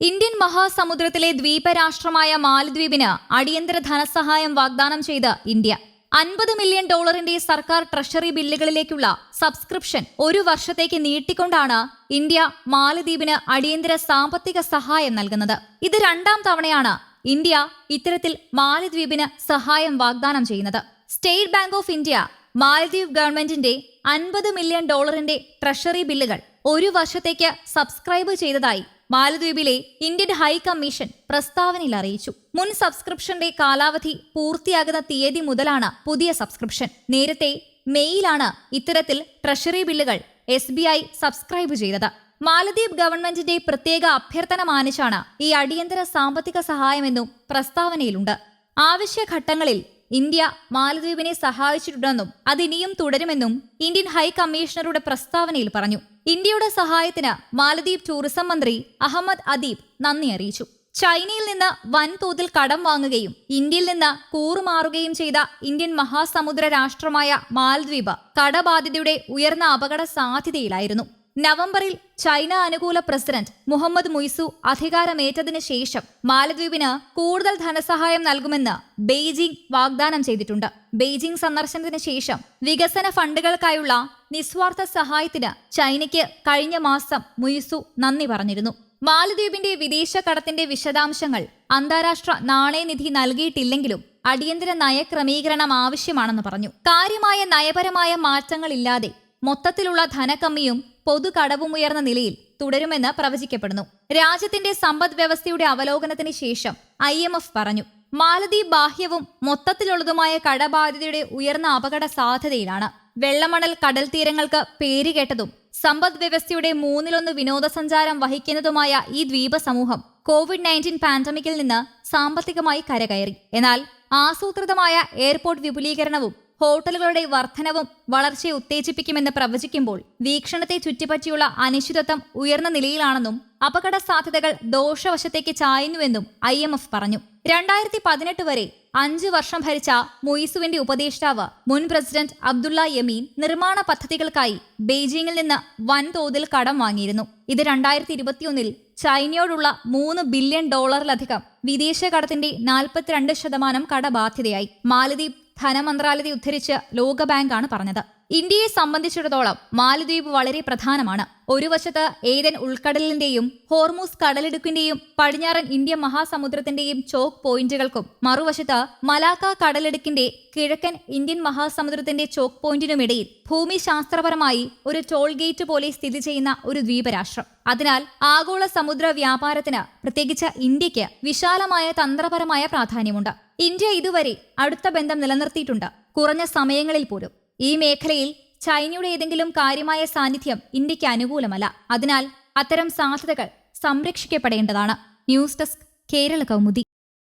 Indian മഹാസമുദ്രത്തിലെ ദ്വീപരാഷ്ട്രമായ മാലദ്വീപിന് അടിയന്തര ധനസഹായം വാഗ്ദാനം ചെയ്ത് ഇന്ത്യ. അൻപത് മില്യൺ ഡോളറിന്റെ സർക്കാർ ട്രഷറി ബില്ലുകളിലേക്കുള്ള സബ്സ്ക്രിപ്ഷൻ ഒരു വർഷത്തേക്ക് നീട്ടിക്കൊണ്ടാണ് ഇന്ത്യ മാലദ്വീപിന് അടിയന്തര സാമ്പത്തിക സഹായം നൽകുന്നത്. ഇത് രണ്ടാം തവണയാണ് ഇന്ത്യ ഇത്തരത്തിൽ മാലദ്വീപിന് സഹായം വാഗ്ദാനം ചെയ്യുന്നത്. സ്റ്റേറ്റ് ബാങ്ക് ഓഫ് ഇന്ത്യ മാലദ്വീപ് ഗവൺമെന്റിന്റെ അൻപത് മില്യൺ ഡോളറിന്റെ ട്രഷറി ബില്ലുകൾ ഒരു വർഷത്തേക്ക് സബ്സ്ക്രൈബ് ചെയ്തതായി മാലദ്വീപിലെ ഇന്ത്യൻ ഹൈക്കമ്മീഷൻ കമ്മീഷൻ പ്രസ്താവനയിൽ അറിയിച്ചു. മുൻ സബ്സ്ക്രിപ്ഷന്റെ കാലാവധി പൂർത്തിയാകുന്ന തീയതി മുതലാണ് പുതിയ സബ്സ്ക്രിപ്ഷൻ. നേരത്തെ മെയ്യിലാണ് ഇത്തരത്തിൽ ട്രഷറി ബില്ലുകൾ എസ് ബി ഐ സബ്സ്ക്രൈബ് ചെയ്തത്. മാലദ്വീപ് ഗവൺമെന്റിന്റെ പ്രത്യേക അഭ്യർത്ഥന മാനിച്ചാണ് ഈ അടിയന്തര സാമ്പത്തിക സഹായമെന്നും പ്രസ്താവനയിലുണ്ട്. ആവശ്യഘട്ടങ്ങളിൽ ഇന്ത്യ മാലദ്വീപിനെ സഹായിച്ചിട്ടുണ്ടെന്നും അതിനിയും തുടരുമെന്നും ഇന്ത്യൻ ഹൈക്കമ്മീഷണറുടെ പ്രസ്താവനയിൽ പറഞ്ഞു. ഇന്ത്യയുടെ സഹായത്തിന് മാലദ്വീപ് ടൂറിസം മന്ത്രി അഹമ്മദ് അദീബ് നന്ദി അറിയിച്ചു. ചൈനയിൽ നിന്ന് വൻതോതിൽ കടം വാങ്ങുകയും ഇന്ത്യയിൽ നിന്ന് കൂറുമാറുകയും ചെയ്ത ഇന്ത്യൻ മഹാസമുദ്ര രാഷ്ട്രമായ മാലദ്വീപ് കടബാധ്യതയുടെ ഉയർന്ന അപകട സാധ്യതയിലായിരുന്നു നവംബറിൽ ചൈന അനുകൂല പ്രസിഡന്റ് മുഹമ്മദ് മുയ്സു അധികാരമേറ്റതിനു ശേഷം മാലദ്വീപിന് കൂടുതൽ ധനസഹായം നൽകുമെന്ന് ബെയ്ജിംഗ് വാഗ്ദാനം ചെയ്തിട്ടുണ്ട്. ബെയ്ജിംഗ് സന്ദർശനത്തിന് ശേഷം വികസന ഫണ്ടുകൾക്കായുള്ള നിസ്വാർത്ഥ സഹായത്തിന് ചൈനയ്ക്ക് കഴിഞ്ഞ മാസം മുയ്സു നന്ദി പറഞ്ഞിരുന്നു. മാലദ്വീപിന്റെ വിദേശ കടത്തിന്റെ വിശദാംശങ്ങൾ അന്താരാഷ്ട്ര നാണയനിധി നൽകിയിട്ടില്ലെങ്കിലും അടിയന്തര നയക്രമീകരണം ആവശ്യമാണെന്ന് പറഞ്ഞു. കാര്യമായ നയപരമായ മാറ്റങ്ങളില്ലാതെ മൊത്തത്തിലുള്ള ധനക്കമ്മിയും പൊതുകടവുമുയർന്ന നിലയിൽ തുടരുമെന്ന് പ്രവചിക്കപ്പെടുന്നു. രാജ്യത്തിന്റെ സമ്പദ് വ്യവസ്ഥയുടെ അവലോകനത്തിന് ശേഷം ഐ പറഞ്ഞു മാലദ്വീപ് ബാഹ്യവും മൊത്തത്തിലുള്ളതുമായ കടബാധ്യതയുടെ ഉയർന്ന അപകട സാധ്യതയിലാണ്. വെള്ളമണൽ കടൽ തീരങ്ങൾക്ക് പേരുകേട്ടതും സമ്പദ് വ്യവസ്ഥയുടെ മൂന്നിലൊന്ന് വിനോദസഞ്ചാരം വഹിക്കുന്നതുമായ ഈ ദ്വീപ സമൂഹം കോവിഡ് നയന്റീൻ പാൻഡമിക്കിൽ നിന്ന് സാമ്പത്തികമായി കരകയറി. എന്നാൽ ആസൂത്രിതമായ എയർപോർട്ട് വിപുലീകരണവും ഹോട്ടലുകളുടെ വർധനവും വളർച്ചയെ ഉത്തേജിപ്പിക്കുമെന്ന് പ്രവചിക്കുമ്പോൾ വീക്ഷണത്തെ ചുറ്റിപ്പറ്റിയുള്ള അനിശ്ചിതത്വം ഉയർന്ന നിലയിലാണെന്നും അപകട സാധ്യതകൾ ദോഷവശത്തേക്ക് ചായുന്നുവെന്നും ഐ എം എഫ് പറഞ്ഞു. രണ്ടായിരത്തി പതിനെട്ട് വരെ അഞ്ച് വർഷം ഭരിച്ച മൊയ്സുവിന്റെ ഉപദേഷ്ടാവ് മുൻ പ്രസിഡന്റ് അബ്ദുള്ള യമീൻ നിർമ്മാണ പദ്ധതികൾക്കായി ബെയ്ജിംഗിൽ നിന്ന് വൻതോതിൽ കടം വാങ്ങിയിരുന്നു. ഇത് രണ്ടായിരത്തി ഇരുപത്തിയൊന്നിൽ ചൈനയോടുള്ള മൂന്ന് ബില്യൺ ഡോളറിലധികം വിദേശ കടത്തിന്റെ നാൽപ്പത്തിരണ്ട് ശതമാനം കടബാധ്യതയായി. മാലദ്വീപ് ധനമന്ത്രാലയത്തെ ഉദ്ധരിച്ച് ലോകബാങ്കാണ് പറഞ്ഞത്. ഇന്ത്യയെ സംബന്ധിച്ചിടത്തോളം മാലദ്വീപ് വളരെ പ്രധാനമാണ്. ഒരു വശത്ത് ഏതൻ ഉൾക്കടലിന്റെയും ഹോർമൂസ് കടലിടുക്കിന്റെയും പടിഞ്ഞാറൻ ഇന്ത്യൻ മഹാസമുദ്രത്തിന്റെയും ചോക്ക് പോയിന്റുകൾക്കും മറുവശത്ത് മലാക്ക കടലിടുക്കിന്റെ കിഴക്കൻ ഇന്ത്യൻ മഹാസമുദ്രത്തിന്റെ ചോക്ക് പോയിന്റിനുമിടയിൽ ഭൂമിശാസ്ത്രപരമായി ഒരു ടോൾ ഗേറ്റ് പോലെ സ്ഥിതി ചെയ്യുന്ന ഒരു ദ്വീപരാഷ്ട്രം. അതിനാൽ ആഗോള സമുദ്ര വ്യാപാരത്തിന് പ്രത്യേകിച്ച് ഇന്ത്യയ്ക്ക് വിശാലമായ തന്ത്രപരമായ പ്രാധാന്യമുണ്ട്. ഇന്ത്യ ഇതുവരെ അടുത്ത ബന്ധം നിലനിർത്തിയിട്ടുണ്ട്. കുറഞ്ഞ സമയങ്ങളിൽ പോലും. ഈ മേഖലയിൽ ചൈനയുടെ ഏതെങ്കിലും കാര്യമായ സാന്നിധ്യം ഇന്ത്യയ്ക്ക് അനുകൂലമല്ല. അതിനാൽ അത്തരം സാധ്യതകൾ സംരക്ഷിക്കപ്പെടേണ്ടതാണ്. News desk Kerala Kaumudi.